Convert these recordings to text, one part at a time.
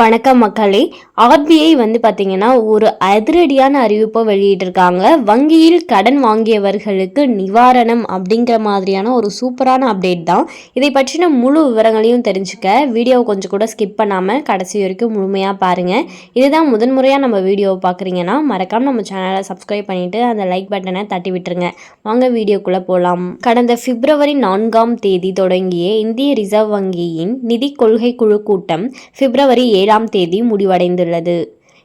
வணக்கம் மக்களே. ஆர்பிஐ வந்து பார்த்தீங்கன்னா ஒரு அதிரடியான அறிவிப்பை வெளியிட்டிருக்காங்க. வங்கியில் கடன் வாங்கியவர்களுக்கு நிவாரணம் அப்படிங்கிற மாதிரியான ஒரு சூப்பரான அப்டேட் தான். இதை பற்றின முழு விவரங்களையும் தெரிஞ்சுக்க வீடியோவை கொஞ்சம் கூட ஸ்கிப் பண்ணாமல் கடைசி வரைக்கும் முழுமையாக பாருங்கள் இதுதான் முதன்முறையாக நம்ம வீடியோவை பார்க்குறீங்கன்னா மறக்காம நம்ம சேனலை சப்ஸ்கிரைப் பண்ணிவிட்டு அந்த லைக் பட்டனை தட்டி விட்டுருங்க. வாங்க வீடியோக்குள்ளே போகலாம் கடந்த பிப்ரவரி நான்காம் தேதி தொடங்கிய இந்திய ரிசர்வ் வங்கியின் நிதி கொள்கை குழு கூட்டம் பிப்ரவரி ஏழாம் தேதி முடிவடைந்துள்ளது.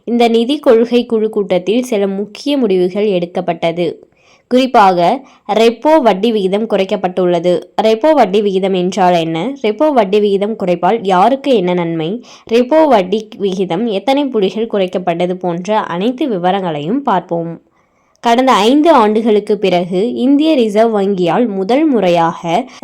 இந்த நிதி கொள்கை குழு கூட்டத்தில் சில முக்கிய முடிவுகள் எடுக்கப்பட்டது. குறிப்பாக ரெப்போ வட்டி விகிதம் குறைக்கப்பட்டுள்ளது. ரெப்போ வட்டி விகிதம் என்றால் என்ன? ரெப்போ வட்டி விகிதம் குறைப்பால் யாருக்கு என்ன நன்மை? ரெப்போ வட்டி விகிதம் எத்தனை புள்ளிகள் குறைக்கப்பட்டது போன்ற அனைத்து விவரங்களையும் பார்ப்போம். கடந்த ஐந்து ஆண்டுகளுக்கு பிறகு இந்திய ரிசர்வ் வங்கியால் முதல் முறையாக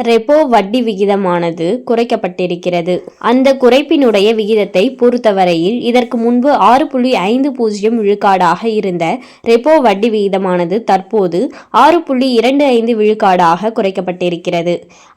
ரெப்போ வட்டி விகிதமானது குறைக்கப்பட்டிருக்கிறது. அந்த குறைப்பினுடைய விகிதத்தை பொறுத்தவரையில் இதற்கு முன்பு ஆறு புள்ளி ஐந்து பூஜ்ஜியம் விழுக்காடாக இருந்த ரெப்போ வட்டி விகிதமானது தற்போது ஆறு புள்ளி இரண்டு ஐந்து விழுக்காடாக குறைக்கப்பட்டிருக்கிறது.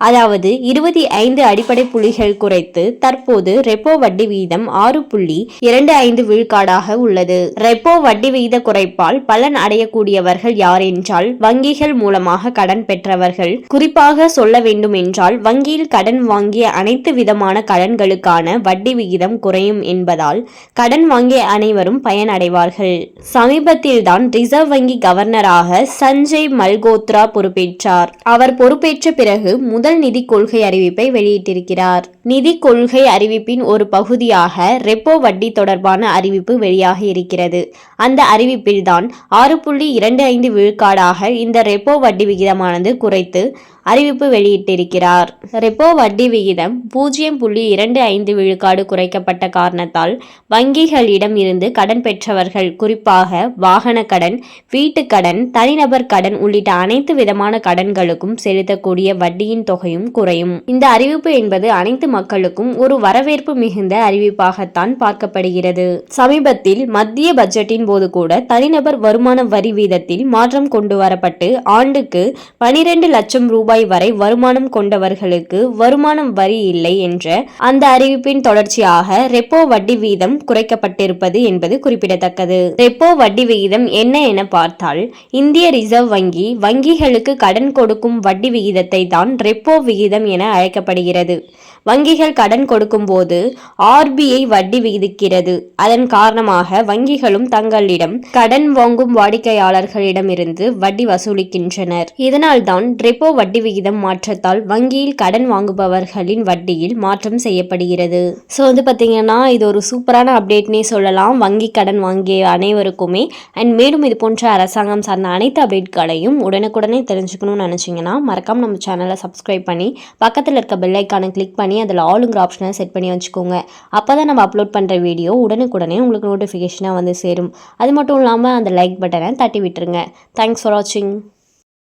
அதாவது இருபத்தி ஐந்து அடிப்படை புள்ளிகள் குறைத்து தற்போது ரெப்போ வட்டி விகிதம் ஆறு புள்ளி இரண்டு ஐந்து விழுக்காடாக உள்ளது. ரெப்போ வட்டி விகித குறைப்பால் பலன் அடையக்கூடிய கூடியவர்கள் யார் என்றால் வங்கிகள் மூலமாக கடன் பெற்றவர்கள். குறிப்பாக சொல்ல வேண்டும் என்றால் வங்கியில் கடன் வாங்கிய அனைத்து விதமான கடன்களுக்கான வட்டி விகிதம் குறையும் என்பதால் கடன் வாங்கிய அனைவரும் பயனடைவார்கள். சமீபத்தில் தான் ரிசர்வ் வங்கி கவர்னராக சஞ்சய் மல்கோத்ரா பொறுப்பேற்றார். அவர் பொறுப்பேற்ற பிறகு முதல் நிதி கொள்கை அறிவிப்பை வெளியிட்டிருக்கிறார். நிதி கொள்கை அறிவிப்பின் ஒரு பகுதியாக ரெப்போ வட்டி தொடர்பான அறிவிப்பு வெளியாக இருக்கிறது. அந்த அறிவிப்பில்தான் ஆறு புள்ளி இரண்டு ஐந்து விழுக்காடாக இந்த ரெப்போ வட்டி விகிதமானது குறைத்து அறிவிப்பு வெளியிட்டிருக்கிறார். ரெப்போ வட்டி விகிதம் பூஜ்ஜியம் புள்ளி இரண்டு ஐந்து விழுக்காடு குறைக்கப்பட்ட காரணத்தால் வங்கிகளிடம் இருந்து கடன் பெற்றவர்கள் குறிப்பாக வாகன கடன் வீட்டுக்கடன் தனிநபர் கடன் உள்ளிட்ட அனைத்து விதமான கடன்களுக்கும் செலுத்தக்கூடிய வட்டியின் தொகையும் குறையும். இந்த அறிவிப்பு என்பது அனைத்து மக்களுக்கும் ஒரு வரவேற்பு மிகுந்த அறிவிப்பாகத்தான் பார்க்கப்படுகிறது. சமீபத்தில் மத்திய பட்ஜெட்டின் போது கூட தனிநபர் வருமான வரி வீதத்தில் மாற்றம் கொண்டு வரப்பட்டு ஆண்டுக்கு பனிரெண்டு லட்சம் ரூபாய் ரூபாய் வரை வருமானம் கொண்டவர்களுக்கு வருமானம் வரி இல்லை என்ற அந்த அறிவிப்பின் தொடர்ச்சியாக ரெப்போ வட்டி வீதம் குறைக்கப்பட்டிருப்பது என்பது குறிப்பிடத்தக்கது. ரெப்போ வட்டி விகிதம் என்ன என பார்த்தால் இந்திய ரிசர்வ் வங்கி வங்கிகளுக்கு கடன் கொடுக்கும் வட்டி விகிதத்தை தான் ரெப்போ விகிதம் என அழைக்கப்படுகிறது. வங்கிகள் கடன் கொடுக்கும்போது ஆர்பிஐ வட்டி விதிக்கிறது. அதன் காரணமாக வங்கிகளும் தங்களிடம் கடன் வாங்கும் வாடிக்கையாளர்களிடமிருந்து வட்டி வசூலிக்கின்றனர். இதனால்தான் ரெப்போ வட்டி விகிதம் மாற்றத்தால் வங்கியில் கடன் வாங்குபவர்களின் வட்டியில் மாற்றம் செய்யப்படுகிறது. ஸோ வந்து பார்த்தீங்கன்னா இது ஒரு சூப்பரான அப்டேட்னே சொல்லலாம். வங்கி கடன் வாங்கிய அனைவருக்குமே அண்ட் மேலும் இது போன்ற அரசாங்கம் சார்ந்த அனைத்து அப்டேட்களையும் உடனுக்குடனே தெரிஞ்சுக்கணும்னு நினச்சிங்கன்னா மறக்காமல் நம்ம சேனலை சப்ஸ்கிரைப் பண்ணி பக்கத்தில் இருக்க பெல்லைக்கானை கிளிக் பண்ணி அதில் ஆளுங்கிற ஆப்ஷனை செட் பண்ணி வச்சுக்கோங்க. அப்போ தான் நம்ம அப்லோட் பண்ணுற வீடியோ உடனுக்குடனே உங்களுக்கு நோட்டிஃபிகேஷனாக வந்து சேரும். அது மட்டும் இல்லாமல் அந்த லைக் பட்டனை தட்டி விட்டுருங்க. தேங்க்ஸ் ஃபார் வாட்சிங்